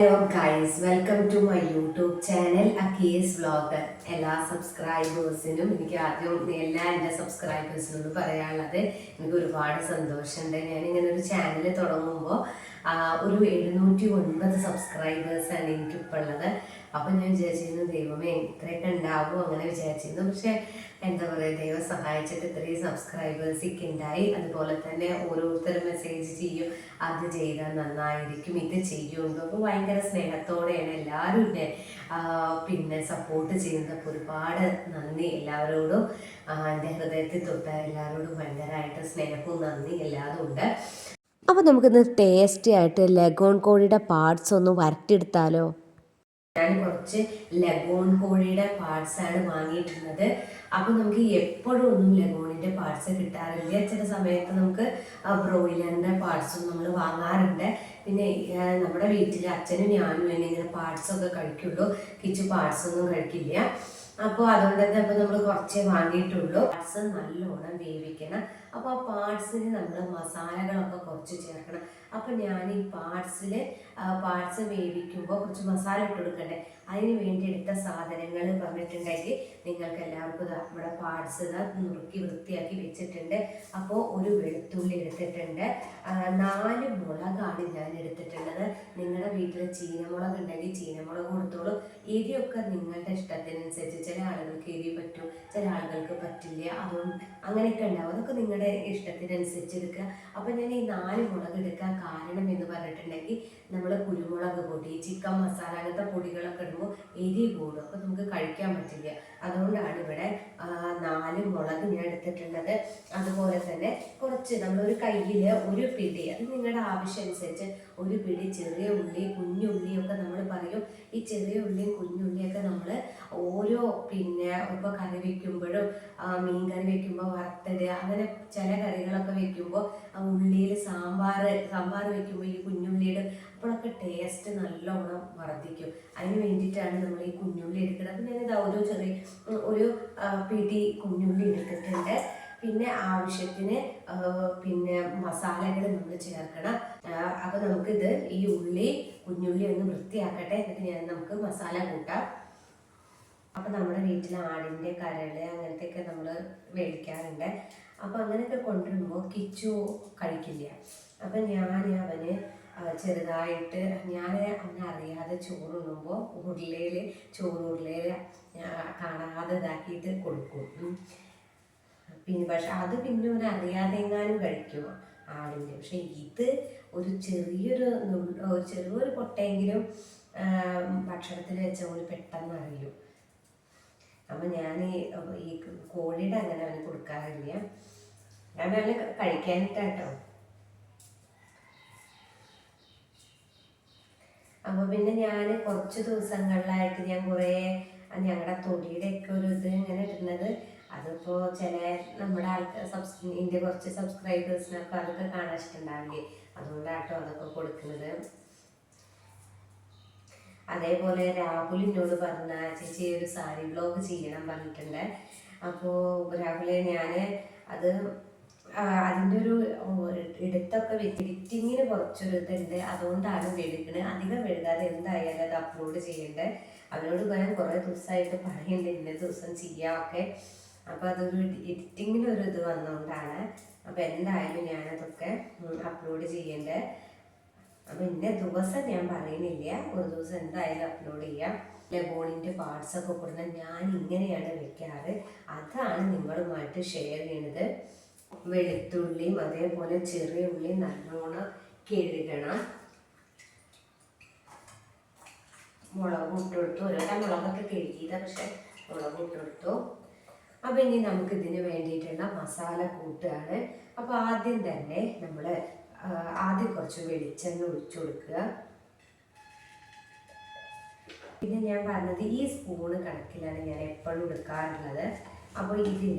Guys welcome to my YouTube channel Akkees vlogger എല്ലാ സബ്സ്ക്രൈബേഴ്സിനും എനിക്ക് ആദ്യം എല്ലാ എന്റെ സബ്സ്ക്രൈബേഴ്സിനോട് പറയാനുള്ളത് എനിക്ക് ഒരുപാട് സന്തോഷമുണ്ട്. ഞാൻ ഇങ്ങനെ ഒരു ചാനൽ തുടങ്ങുമ്പോൾ ഒരു എഴുന്നൂറ്റി ഒൻപത് സബ്സ്ക്രൈബേഴ്സാണ് എനിക്കിപ്പോൾ ഉള്ളത് അപ്പം ഞാൻ വിചാരിച്ചിരുന്നു ദൈവമേ ഇത്രയൊക്കെ ഉണ്ടാവും അങ്ങനെ വിചാരിച്ചിരുന്നു. പക്ഷേ എന്താ പറയുക ദൈവം സഹായിച്ചിട്ട് ഇത്രയും സബ്സ്ക്രൈബേഴ്സൊക്കെ ഉണ്ടായി. അതുപോലെ തന്നെ ഓരോരുത്തരും മെസ്സേജ് ചെയ്യും അത് ചെയ്താൽ നന്നായിരിക്കും ഇത് ചെയ്യുന്നുണ്ടോ. അപ്പോൾ ഭയങ്കര സ്നേഹത്തോടെയാണ് എല്ലാവരും എന്നെ പിന്നെ സപ്പോർട്ട് ചെയ്യുന്നത് അപ്പോൾ ഒരുപാട് നന്ദി. എല്ലാവരോടും എന്റെ ഹൃദയത്തിൽ തൊട്ട എല്ലാവരോടും ഭയങ്കരമായിട്ട് സ്നേഹവും നന്ദി എല്ലാതും ഉണ്ട്. അപ്പോൾ നമുക്കിന്ന് ടേസ്റ്റി ആയിട്ട് ലെഗോൺ കോഴിയുടെ പാർട്സ് ഒന്ന് വരട്ടിയെടുത്താലോ? ഞാൻ കുറച്ച് ലഗോൺ കോഴിയുടെ പാർട്സ് ആണ് വാങ്ങിയിട്ടുള്ളത്. അപ്പോൾ നമുക്ക് എപ്പോഴും ഒന്നും ലഗോണിന്റെ പാർട്സ് കിട്ടാറില്ല. ചില സമയത്ത് നമുക്ക് ബ്രോയിലറിന്റെ പാർട്സും നമ്മൾ വാങ്ങാറുണ്ട്. പിന്നെ നമ്മുടെ വീട്ടിൽ അച്ഛനും ഞാനും ഇങ്ങനെ പാർട്സ് ഒക്കെ കഴിക്കുള്ളൂ. കിച്ചു പാർട്സ് ഒന്നും കഴിക്കില്ല. അപ്പോൾ അതുകൊണ്ട് തന്നെ അപ്പോൾ നമ്മൾ കുറച്ചേ വാങ്ങിയിട്ടുള്ളൂ. പാർട്സ് നല്ലോണം വേവിക്കണം. അപ്പോൾ ആ പാർട്സിന് നമ്മൾ മസാലകളൊക്കെ കുറച്ച് ചേർക്കണം. അപ്പോൾ ഞാൻ ഈ പാർട്സിൽ പാർട്സ് വേവിക്കുമ്പോൾ കുറച്ച് മസാല ഇട്ട് കൊടുക്കണ്ടേ? അതിന് വേണ്ടി എടുത്ത സാധനങ്ങൾ പറഞ്ഞിട്ടുണ്ടെങ്കിൽ നിങ്ങൾക്ക് എല്ലാവർക്കും നമ്മുടെ പാർട്സ് നുറുക്കി വൃത്തിയാക്കി വെച്ചിട്ടുണ്ട്. അപ്പോൾ ഒരു വെളുത്തുള്ളി എടുത്തിട്ടുണ്ട്. നാല് മുളകാണ് ഞാൻ എടുത്തിട്ടുള്ളത്. നിങ്ങളുടെ വീട്ടിൽ ചീനമുളക് ഉണ്ടെങ്കിൽ ചീനമുളക് കൊടുത്തോളൂ. ഇരിയൊക്കെ നിങ്ങളുടെ ഇഷ്ടത്തിനനുസരിച്ച് ചില ആളുകൾക്ക് എരി പറ്റും ചില ആളുകൾക്ക് പറ്റില്ല. അതുകൊണ്ട് അങ്ങനെയൊക്കെ ഉണ്ടാവും. അതൊക്കെ നിങ്ങളുടെ ഇഷ്ടത്തിനനുസരിച്ച് എടുക്കുക. അപ്പം ഞാൻ ഈ നാല് മുളക് എടുക്കാൻ കാരണം എന്ന് പറഞ്ഞിട്ടുണ്ടെങ്കിൽ നമ്മൾ കുരുമുളക് പൊടി ചിക്കൻ മസാല അങ്ങനത്തെ പൊടികളൊക്കെ ഇടുമ്പോൾ എരി കൂടും. അപ്പോൾ നമുക്ക് കഴിക്കാൻ പറ്റില്ല. അതുകൊണ്ടാണ് ഇവിടെ നാല് മുളക് ഞാൻ എടുത്തിട്ടുള്ളത്. അതുപോലെ തന്നെ കുറച്ച് നമ്മളൊരു കയ്യിൽ ഒരു പിടി അത് നിങ്ങളുടെ ആവശ്യം അനുസരിച്ച് ഒരു പിടി ചെറിയ ഉള്ളി കുഞ്ഞുള്ളിയൊക്കെ നമ്മൾ പറയും. ഈ ചെറിയ ഉള്ളിയും കുഞ്ഞുള്ളിയൊക്കെ നമ്മൾ ഓരോ പിന്നെ ഇപ്പോൾ കറി വെക്കുമ്പോഴും മീൻ കറി വെക്കുമ്പോൾ വറുത്തത് അങ്ങനെ ചില കറികളൊക്കെ വെക്കുമ്പോൾ ഉള്ളിയിൽ സാമ്പാർ സാമ്പാർ വെക്കുമ്പോൾ ഈ കുഞ്ഞുള്ളിയുടെ അപ്പോഴൊക്കെ ടേസ്റ്റ് നല്ലോണം വർദ്ധിക്കും. അതിന് വേണ്ടിയിട്ടാണ് നമ്മൾ ഈ കുഞ്ഞുള്ളി എടുക്കുന്നത്. അപ്പം ഞാനിത് ഓരോ ചെറിയ ഒരു പിടി കുഞ്ഞുള്ളി എടുത്തിട്ടുണ്ട്. പിന്നെ ആവശ്യത്തിന് പിന്നെ മസാലകൾ നമ്മൾ ചേർക്കണം. അപ്പോൾ നമുക്കിത് ഈ ഉള്ളി കുഞ്ഞുള്ളി ഒന്ന് വൃത്തിയാക്കട്ടെ. എന്നിട്ട് ഞാൻ നമുക്ക് മസാല കൂട്ടാം. അപ്പോൾ നമ്മുടെ വീട്ടിൽ ആടിന്റെ കരൾ അങ്ങനത്തെയൊക്കെ നമ്മൾ മേടിക്കാറുണ്ട് അപ്പോൾ അങ്ങനെയൊക്കെ കൊണ്ടുവരുമ്പോൾ കിച്ചു കഴിക്കില്ല അപ്പം ഞാൻ അവന് ചെറുതായിട്ട് ഞാൻ അങ്ങനെ അറിയാതെ ചോറുണ്ണുമ്പോൾ ഉരുളയിൽ ചോറ് ഉരുളയിൽ കാണാതെ ഇതാക്കിയിട്ട് കൊടുക്കും. പിന്നെ പക്ഷെ അത് പിന്നെ ഒരു അറിയാതെ എങ്ങാനും കഴിക്കും ആടിന്റെ പക്ഷെ ഇത് ഒരു ചെറിയൊരു ഒരു ചെറിയൊരു പൊട്ടെങ്കിലും ഭക്ഷണത്തിൽ വെച്ച ഒരു പെട്ടെന്ന് അറിയും. അപ്പം ഞാൻ ഈ കോഴിയുടെ അങ്ങനെ അവന് കൊടുക്കാറില്ല. ഞാൻ അവന് കഴിക്കാനിട്ടാട്ടോ. അപ്പോൾ പിന്നെ ഞാൻ കുറച്ച് ദിവസങ്ങളിലായിട്ട് ഞാൻ കുറേ ഞങ്ങളുടെ തൊടിയുടെ ഒക്കെ ഒരു ഇത് ഇങ്ങനെ ഇടുന്നത്. അതിപ്പോൾ ചില നമ്മുടെ ആൾക്കാർ സബ്സ് കുറച്ച് സബ്സ്ക്രൈബേഴ്സിനൊക്കെ അതൊക്കെ കാണാൻ ഇഷ്ടമുണ്ടാവില്ലേ അതുകൊണ്ടാട്ടോ അതൊക്കെ കൊടുക്കുന്നത്. അതേപോലെ രാഹുൽ എന്നോട് പറഞ്ഞ ചേച്ചി ഒരു സാരി ബ്ലോഗ് ചെയ്യണം പറഞ്ഞിട്ടുണ്ട്. അപ്പോൾ രാഹുലെ ഞാൻ അത് അതിന്റെ ഒരു എടുത്തൊക്കെ എഡിറ്റിങ്ങിന് കുറച്ചൊരു ഇതുണ്ട്. അതുകൊണ്ടാണ് വെളുക്കണത് അധികം എഴുതാതെ എന്തായാലും അത് അപ്ലോഡ് ചെയ്യേണ്ടത് അവരോട് ഞാൻ കുറേ ദിവസമായിട്ട് പറയുന്നുണ്ട് ഇന്ന ദിവസം ചെയ്യാമൊക്കെ അപ്പോൾ അതൊരു എഡിറ്റിങ്ങിന് ഒരു ഇത് വന്നുകൊണ്ടാണ് അപ്പോൾ എന്തായാലും ഞാനതൊക്കെ അപ്ലോഡ് ചെയ്യേണ്ടത് അപ്പം ഇന്ന ദിവസം ഞാൻ പറയുന്നില്ല. ഒരു ദിവസം എന്തായാലും അപ്ലോഡ് ചെയ്യാം. ലബോണിന്റെ പാർട്സ് കൊടുക്കുന്ന ഞാൻ ഇങ്ങനെയാണ് വെക്കാറ്. അതാണ് നിങ്ങളുമായിട്ട് ഷെയർ ചെയ്യണത്. വെളുത്തുള്ളിയും അതേപോലെ ചെറിയ ഉള്ളി നല്ലോണം കഴുകണം. മുളക് ഇട്ടെടുത്തു ഒരൊക്കെ മുളകൊക്കെ കഴുകിയത് പക്ഷെ മുളക് ഇട്ടെടുത്തു അപ്പം ഇനി നമുക്ക് ഇതിന് വേണ്ടിയിട്ടുള്ള മസാല കൂട്ടുകയാണ് അപ്പോൾ ആദ്യം തന്നെ നമ്മൾ ആദ്യം കുറച്ച് വെളിച്ചെണ്ണ ഒഴിച്ചു കൊടുക്കുക. പിന്നെ ഞാൻ പറഞ്ഞത് ഈ സ്പൂണ് കണക്കിലാണ് ഞാൻ എപ്പോഴും എടുക്കാറുള്ളത്. അപ്പോൾ ഇതിൽ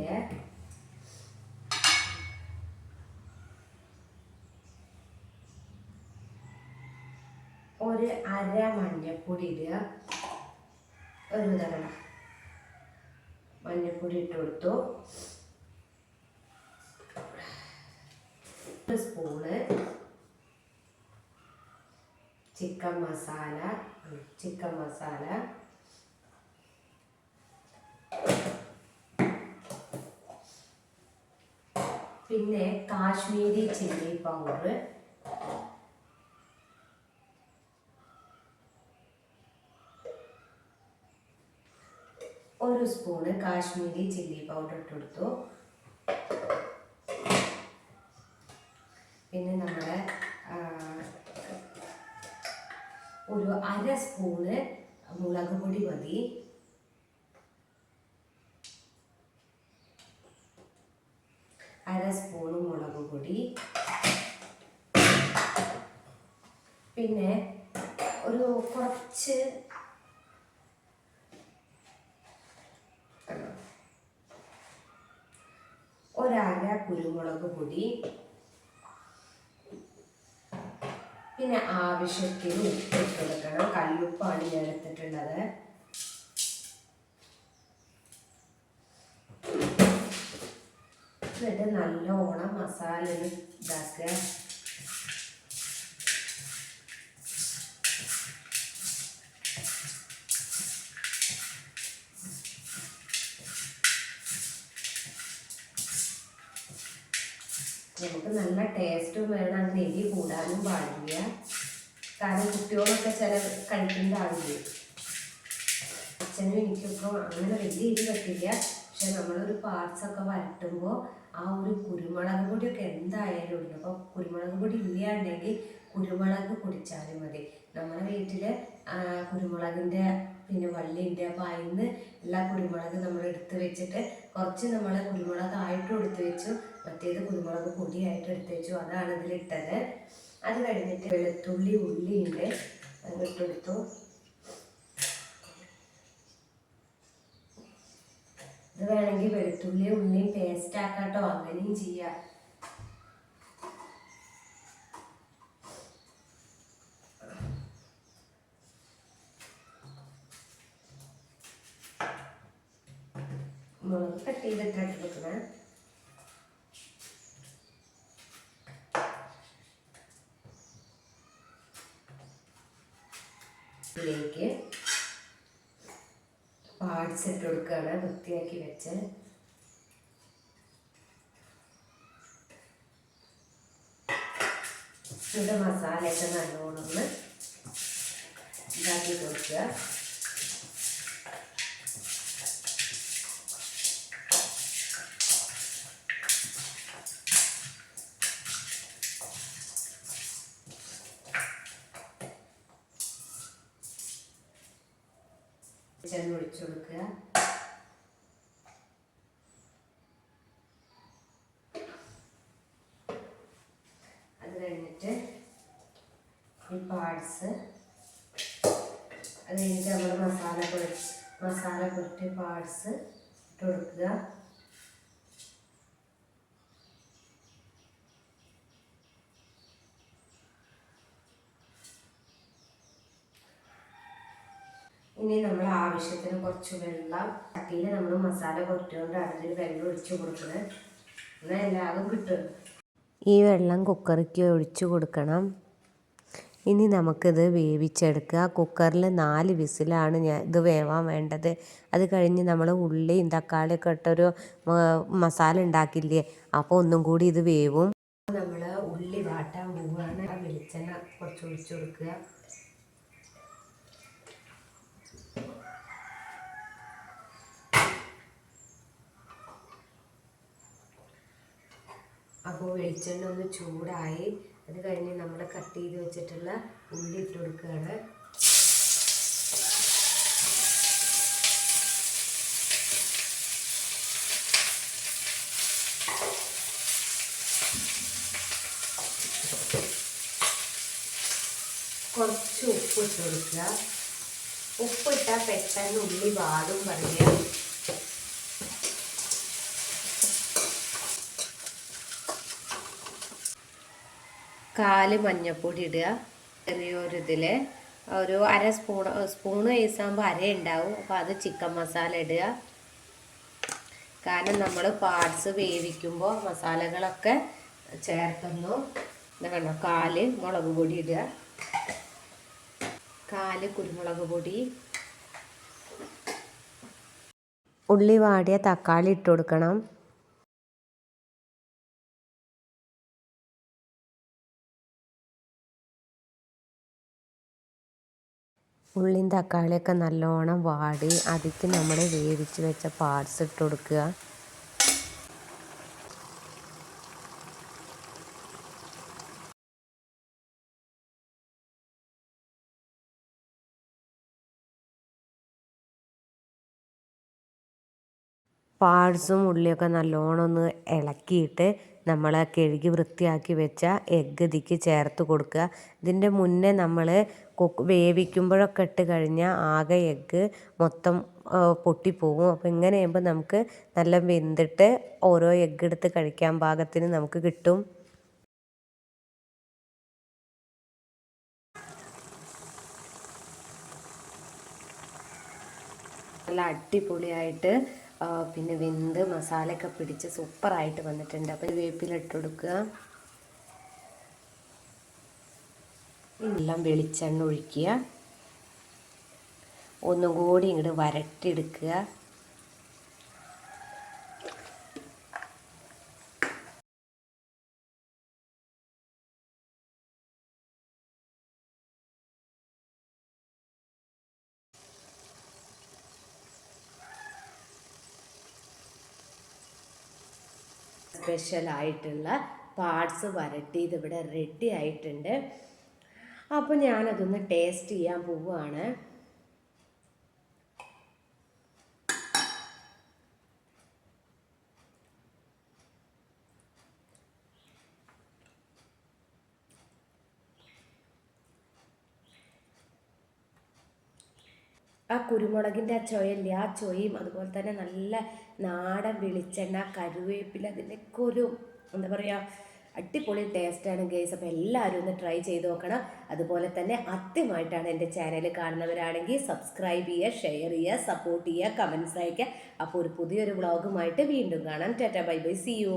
ഒരു അര മഞ്ഞപ്പൊടി ഇടുക. ഒരു തവണ മഞ്ഞപ്പൊടി ഇട്ട് കൊടുത്തു. Spoon chicken masala chicken masala. പിന്നെ കാശ്മീരി ചില്ലി പൗഡർ. ഒരു സ്പൂണ് കാശ്മീരി ചില്ലി പൗഡർ ഇട്ടെടുത്തു പിന്നെ നമ്മുടെ ഒരു അര സ്പൂണ് മുളക് പൊടി മതി അര സ്പൂണ് മുളക് പൊടി പിന്നെ ഒരു കുറച്ച് ഒരര കുരുമുളക് പൊടി. പിന്നെ ആവശ്യത്തിന് ഉപ്പ് ഇട്ടെടുക്കണം. കല്ലുപ്പാണ് ഞാൻ എടുത്തിട്ടുള്ളത്. എന്നിട്ട് നല്ലോണം മസാല ഇതാക്കുക. നമുക്ക് നല്ല ടേസ്റ്റും വേണം. അങ്ങനെ എരി കൂടാനും പാടില്ല. കാരണം കുട്ടികളൊക്കെ ചില കഴിക്കുന്നതാവില്ലേ അച്ഛനും എനിക്കൊക്കെ അങ്ങനെ വലിയ എരി പറ്റില്ല. പക്ഷെ നമ്മളൊരു പാർട്സ് ഒക്കെ വരട്ടുമ്പോൾ ആ ഒരു കുരുമുളക് പൊടിയൊക്കെ എന്തായാലും ഉണ്ട് അപ്പോൾ കുരുമുളക് പൊടി ഇല്ലാണ്ടെങ്കിൽ കുരുമുളക് പൊടിച്ചാലും മതി. നമ്മുടെ വീട്ടിൽ കുരുമുളകിന്റെ പിന്നെ വള്ളിയുണ്ട് അപ്പോൾ അതിൽ നിന്ന് എല്ലാ കുരുമുളക് നമ്മൾ എടുത്ത് വെച്ചിട്ട് കുറച്ച് നമ്മൾ കുരുമുളക് എടുത്ത് വെച്ചു. മറ്റേത് കുരുമുളക് പൊടിയായിട്ട് എടുത്തേച്ചു. അതാണ് ഇതിലിട്ടത് അത് കഴിഞ്ഞിട്ട് വെളുത്തുള്ളി ഉള്ളിയുണ്ട്. അത് ഇട്ടെടുത്തു ഇത് വേണമെങ്കിൽ വെളുത്തുള്ളി ഉള്ളിയും പേസ്റ്റ് ആക്കാട്ടോ. അങ്ങനെയും ചെയ്യാം. മുളക് കട്ട് ചെയ്തിട്ടാണ് എടുക്കണേ ഇതിലേക്ക് പാർട്സ് ഇട്ട് കൊടുക്കുകയാണ് വൃത്തിയാക്കി വെച്ച്. ഇവിടെ മസാലയൊക്കെ നല്ലോണം ഒന്ന് ഇതാക്കി കൊടുക്കുക. ചെന്ന് ഒഴിച്ചു കൊടുക്കുക. അത് കഴിഞ്ഞിട്ട് ഈ പാർട്സ് അത് കഴിഞ്ഞിട്ട് നമ്മൾ മസാല പൊടി മസാല പൊട്ടി പാർട്സ് ഇട്ട് കൊടുക്കുക. ഇനി നമ്മൾ ആവശ്യത്തിന് കുറച്ച് വെള്ളം ചട്ടിയിൽ നമ്മൾ മസാല പുരട്ടിക്കൊണ്ട് അതിൽ വെള്ളം ഒഴിച്ച് കൊടുക്കുന്നത് എന്നാൽ എല്ലാതും കിട്ടും. ഈ വെള്ളം കുക്കറിക്ക് ഒഴിച്ചു കൊടുക്കണം. ഇനി നമുക്കിത് വേവിച്ചെടുക്കുക. കുക്കറിൽ നാല് വിസിലാണ് ഞാൻ ഇത് വേവാൻ വേണ്ടത്. അത് കഴിഞ്ഞ് നമ്മൾ ഉള്ളിയും തക്കാളിയൊക്കെ ഇട്ടൊരു മസാല ഉണ്ടാക്കില്ലേ അപ്പോൾ ഒന്നും കൂടി ഇത് വേവും. നമ്മൾ ഉള്ളി വാട്ടാൻ പോവുകയാണ് വെളിച്ചെണ്ണ കുറച്ച് ഒഴിച്ചു കൊടുക്കുക. അപ്പോൾ വെളിച്ചെണ്ണ ഒന്ന് ചൂടായി. അത് കഴിഞ്ഞ് നമ്മൾ കട്ട് ചെയ്ത് വെച്ചിട്ടുള്ള ഉള്ളി ഇട്ട് കൊടുക്കുകയാണ്. കുറച്ച് ഉപ്പ് ഇട്ട് കൊടുക്കുക. ഉപ്പിട്ടാൽ പെട്ടെന്ന് ഉള്ളി വാടും പറയുക കാൽ മഞ്ഞപ്പൊടി ഇടുക ചെറിയൊരു ഇതിൽ ഒരു അര സ്പൂൺ സ്പൂണ് വേസാകുമ്പോൾ അര ഉണ്ടാവും അപ്പോൾ അത് ചിക്കൻ മസാല ഇടുക. കാരണം നമ്മൾ പാർട്സ് വേവിക്കുമ്പോൾ മസാലകളൊക്കെ ചേർക്കുന്നു. കണ്ടോ? കാൽ മുളക് പൊടി ഇടുക. കാൽ കുരുമുളക് പൊടി. ഉള്ളി വാടിയ തക്കാളി ഇട്ട് കൊടുക്കണം. ഉള്ളിയും തക്കാളിയൊക്കെ നല്ലോണം വാടി അതിക്ക് നമ്മൾ വേവിച്ച് വെച്ച പാർട്സ് ഇട്ട് കൊടുക്കുക. പാഴ്സും ഉള്ളിയൊക്കെ നല്ലോണം ഒന്ന് ഇളക്കിയിട്ട് നമ്മൾ കഴുകി വൃത്തിയാക്കി വെച്ച എഗ്ഗ് ഇതിക്ക് ചേർത്ത് കൊടുക്കുക. ഇതിന്റെ മുന്നേ നമ്മൾ കുക്ക് വേവിക്കുമ്പോഴൊക്കെ ഇട്ട് കഴിഞ്ഞാൽ ആകെ എഗ്ഗ് മൊത്തം പൊട്ടിപ്പോകും അപ്പോൾ ഇങ്ങനെ ചെയ്യുമ്പോൾ നമുക്ക് നല്ല വെന്തിട്ട് ഓരോ എഗ്ഗ് എടുത്ത് കഴിക്കാൻ പാകത്തിന് നമുക്ക് കിട്ടും. നല്ല അടിപൊളിയായിട്ട് പിന്നെ വെന്ത് മസാലയൊക്കെ പിടിച്ച് സൂപ്പറായിട്ട് വന്നിട്ടുണ്ട്. അപ്പോൾ വേപ്പിലിട്ട് കൊടുക്കുക എല്ലാം വെളിച്ചെണ്ണ ഒഴിക്കുക. ഒന്നും കൂടി ഇങ്ങോട്ട് വരട്ടിയെടുക്കുക. സ്പെഷ്യലായിട്ടുള്ള പാർട്സ് വരട്ടിയത് ഇവിടെ റെഡി ആയിട്ടുണ്ട്. അപ്പോൾ ഞാനതൊന്ന് ടേസ്റ്റ് ചെയ്യാൻ പോവുകയാണ് ആ കുരുമുളകിന്റെ ആ ചൊയല്ലേ ആ ചുവയും അതുപോലെ തന്നെ നല്ല നാടൻ വെളിച്ചെണ്ണ കരുവേപ്പില അതിന്റെയൊക്കെ ഒരു എന്താ പറയുക അടിപൊളി ടേസ്റ്റാണ് ഗേസ് അപ്പോൾ എല്ലാവരും ഒന്ന് ട്രൈ ചെയ്ത് നോക്കണം. അതുപോലെ തന്നെ ആദ്യമായിട്ടാണ് എന്റെ ചാനൽ കാണുന്നവരാണെങ്കിൽ സബ്സ്ക്രൈബ് ചെയ്യുക ഷെയർ ചെയ്യുക സപ്പോർട്ട് ചെയ്യുക കമൻസ് അയക്കുക അപ്പോൾ ഒരു പുതിയൊരു വ്ളോഗുമായിട്ട് വീണ്ടും കാണാം. Tata bye bye see you